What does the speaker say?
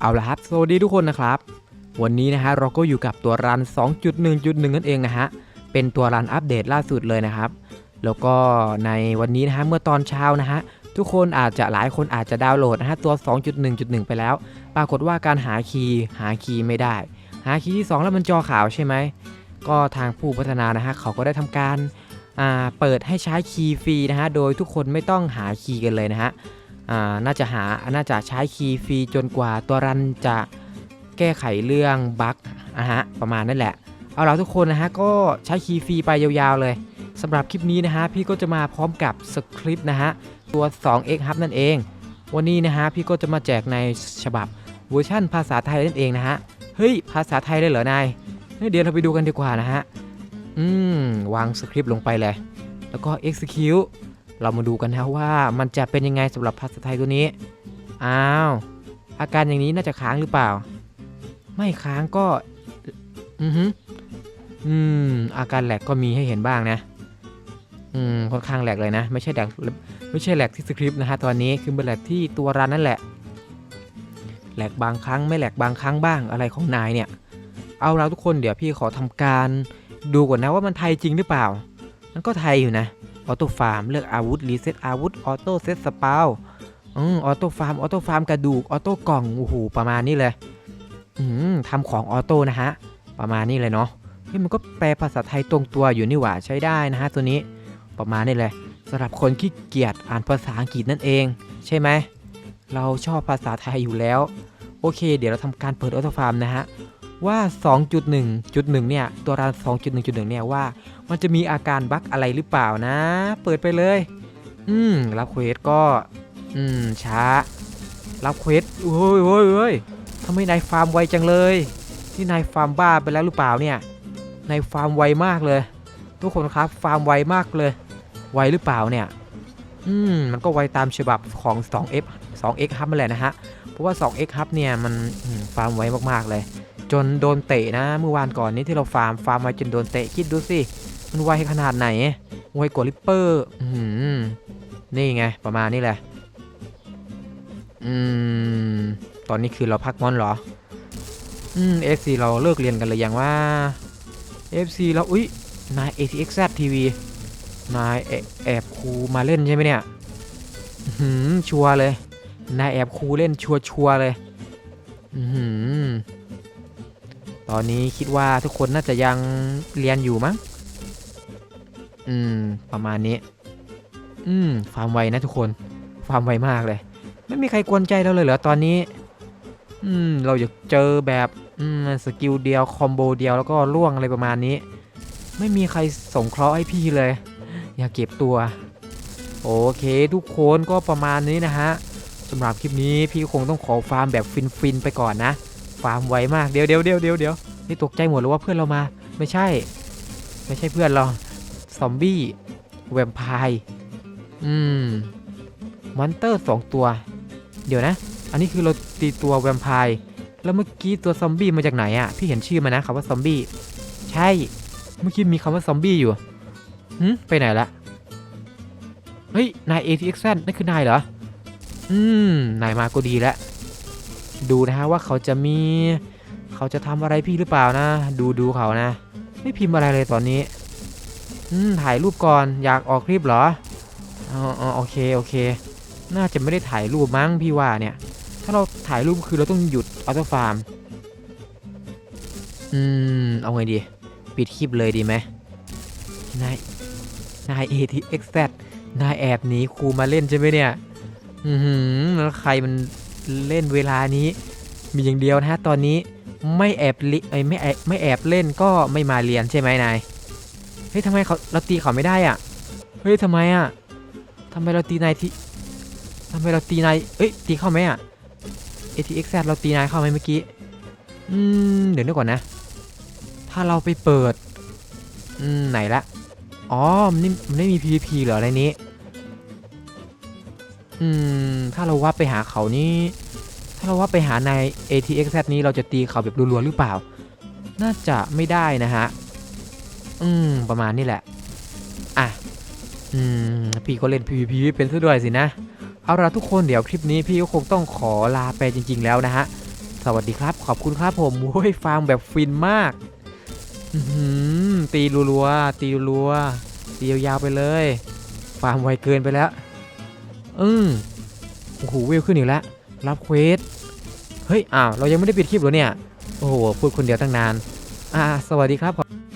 เอาละครับ สวัสดีทุกคนนะครับ วันนี้นะฮะเราก็อยู่กับตัวรัน 2.1.1 นั่นเองนะฮะ เป็นตัวรันอัปเดตล่าสุดเลยนะครับ แล้วก็ในวันนี้นะฮะเมื่อตอนเช้านะฮะทุกคนอาจจะหลายคนอาจจะดาวน์โหลดนะฮะตัว 2.1.1 ไปแล้ว ปรากฏว่าการหาคีย์หาคีย์ไม่ได้ หาคีย์ที่ 2 แล้วมันจอขาวใช่ไหม ก็ทางผู้พัฒนานะฮะเขาก็ได้ทำการเปิดให้ใช้คีย์ฟรีนะฮะโดยทุกคนไม่ต้องหาคีย์กันเลยนะฮะ น่าจะหาน่าจะใช้คีย์ฟรีจนกว่าตัวรันจะแก้ไขเรื่องบั๊กอะฮะประมาณนั่นแหละ เอาล่ะทุกคนนะฮะก็ใช้คีย์ฟรีไปยาวๆเลยสำหรับคลิปนี้นะฮะพี่ก็จะมาพร้อมกับสคริปต์นะฮะตัว 2x hub นั่นเอง วันนี้นะฮะพี่ก็จะมาแจกในฉบับเวอร์ชั่นภาษาไทยนั่นเองนะฮะเฮ้ยภาษาไทยได้เหรอนายเฮ้ยเดี๋ยวเราไปดูกันดีกว่านะฮะอืมวางสคริปต์ลงไปเลย แล้วก็ execute เรามาดูกันนะว่ามันจะเป็นยังไงสำหรับภาษาไทยตัวนี้ อ้าว อาการอย่างนี้น่าจะค้างหรือเปล่า ไม่ค้างก็ อือฮึอืม อาการแหลกก็มีให้เห็นบ้างนะ อืม ค่อนข้างแหลกเลยนะ ไม่ใช่แหลก ไม่ใช่แหลกที่สคริปต์นะฮะตอนนี้ คือเป็นแหลกที่ตัวรันนั่นแหละ แหลกบางครั้งไม่แหลกบางครั้งบ้างอะไรของนายเนี่ย เอาแล้วทุกคนเดี๋ยวพี่ขอทำการ ดูก่อนนะว่ามันไทยจริงหรือเปล่า มันก็ไทยอยู่นะ ออโต้ฟาร์มเลือกอาวุธรีเซ็ตอาวุธออโต้เซ็ตสปาวอืมออโต้ฟาร์มออโต้ฟาร์มกระดูกออโต้กล่องโอ้โหประมาณนี้เลยทำของออโต้นะฮะ ประมาณนี้เลยเนาะเฮ้ยมันก็แปลภาษาไทยตรงตัวอยู่นี่หว่าใช้ได้นะฮะตัวนี้ประมาณนี้เลยสำหรับคนขี้เกียจอ่านภาษาอังกฤษนั่นเอง ใช่ไหมเราชอบภาษาไทยอยู่แล้ว โอเค เดี๋ยวเราทำการเปิดออโต้ฟาร์มนะฮะ ว่า 2.1.1 เนี่ย ตัวรัน 2.1.1 เนี่ยว่า มันจะมีอาการบั๊กอะไรหรือเปล่านะ เปิดไปเลย อืม รับเควสก็ อืม ช้า รับเควสโอ้ยโอ้ยโอ้ยทำไมนายฟาร์มไวจังเลยนี่นายฟาร์มบ้าไปแล้วหรือเปล่าเนี่ย นายฟาร์มไวมากเลย ทุกคนครับ ฟาร์มไวมากเลย ไวหรือเปล่าเนี่ย อืม มันก็ไวตามฉบับของ 2F 2X Hub นั่นแหละนะฮะ เพราะว่า 2X Hub เนี่ย มันฟาร์มไวมากๆเลย จนโดนเตะนะ เมื่อวานก่อนนี้ที่เราฟาร์มฟาร์มมาจนโดนเตะคิดดูสิมันไวขนาดไหนไวกว่าลิปเปอร์อืมนี่ไงประมาณนี้แหละ อืม ตอนนี้คือเราพักมอนเหรอ อืม FC เราเลิกเรียนกันเลยยังว่า FC เราอุ๊ยนาย ATXZ TV นายแอแอบครูมาเล่นใช่ไหมเนี่ยหืมชัวร์เลย นายแอบครูเล่นชัวชัวร์เลย อือหือ ตอนนี้คิดว่าทุกคนน่าจะยังเรียนอยู่มั้ง อืม ประมาณนี้ อืม ฟาร์มไวนะทุกคน ฟาร์มไวมากเลย ไม่มีใครกวนใจเราเลยเหรอตอนนี้ อืม เราอยากเจอแบบ อืม สกิลเดียว คอมโบเดียว แล้วก็ล่วงอะไรประมาณนี้ ไม่มีใครสงเคราะห์ให้พี่เลย อย่าเก็บตัว โอเค ทุกคนก็ประมาณนี้นะฮะสำหรับคลิปนี้พี่คงต้องขอฟาร์มแบบฟินๆไปก่อนนะาร์มไวมาก เดี๋ยวเดี๋ยวเดี๋ยวเดี๋ยวเดี๋ยวนี่ตกใจหมดเลยว่าเพื่อนเรามา ไม่ใช่ ไม่ใช่เพื่อนเรา ซอมบี้ แวมไพร์ อืม มอนเตอร์สองตัว เดี๋ยวนะ อันนี้คือเราตีตัวแวมไพร์ แล้วเมื่อกี้ตัวซอมบี้มาจากไหนอะ่ะ พี่เห็นชื่อมานะคำว่าซอมบี้ ใช่ เมื่อกี้มีคำว่าซอมบี้อยู่หืมไปไหนละ เฮ้ย นาย ATX นั่นคือนายเหรอ อืม นายมาก็ดีแล้ว ดูนะฮะว่าเขาจะมี เขาจะทำอะไรพี่หรือเปล่านะ ดูดูเขานะ ไม่พิมพ์อะไรเลยตอนนี้ อืมถ่ายรูปก่อนอยากออกคลิปเหรออ๋อโอเคโอเค น่าจะไม่ได้ถ่ายรูปมั้งพี่ว่าเนี่ย ถ้าเราถ่ายรูปคือเราต้องหยุดออโต้ฟาร์มอืมเอาไงดี ปิดคลิปเลยดีไหมนายนาย ATXZ นายแอบหนีครูมาเล่นใช่ไหมเนี่ย อือหือแล้วใครมัน เล่นเวลานี้ มีอย่างเดียวนะฮะตอนนี้ไม่แอบลิไม่แอบไม่แอบเล่นก็ไม่มาเรียนใช่ไหมนายเฮ้ยทำไมเขาเราตีเขาไม่ได้อะเฮ้ยทำไมอะทำไมเราตีนายที่ทำไมเราตีนายเอ้ยตีเข้าไหมอะ ATX เราตีนายเข้าไหมเมื่อกี้อืมเดี๋ยวนึกก่อนนะ ถ้าเราไปเปิดอืมไหนละอ๋อมันนี่มันไม่มี PVP เหรออะไรนี้ อืม ถ้าเราว่าไปหาเขานี่ ถ้าเราว่าไปหาใน ATXZ นี้เราจะตีเขาแบบรัวๆหรือเปล่า น่าจะไม่ได้นะฮะ อืม ประมาณนี้แหละ อะ อืม พี่ก็เล่น PVP เป็นซะด้วยสินะ เอาละทุกคนเดี๋ยวคลิปนี้พี่ก็คงต้องขอลาไปจริง ๆ แล้วนะฮะ สวัสดีครับ ขอบคุณครับผมโอ้ยฟาร์มแบบฟินมากตีรัวๆตีรัวๆตียาวๆไปเลย ฟาร์มไวเกินไปแล้ว อืมโอ้โหเวิวขึ้นอีกแล้ว รับเควส เฮ้ย อ้าว เรายังไม่ได้ปิดคลิปเหรอเนี่ย โอ้โห พูดคนเดียวตั้งนาน อ่า สวัสดีครับ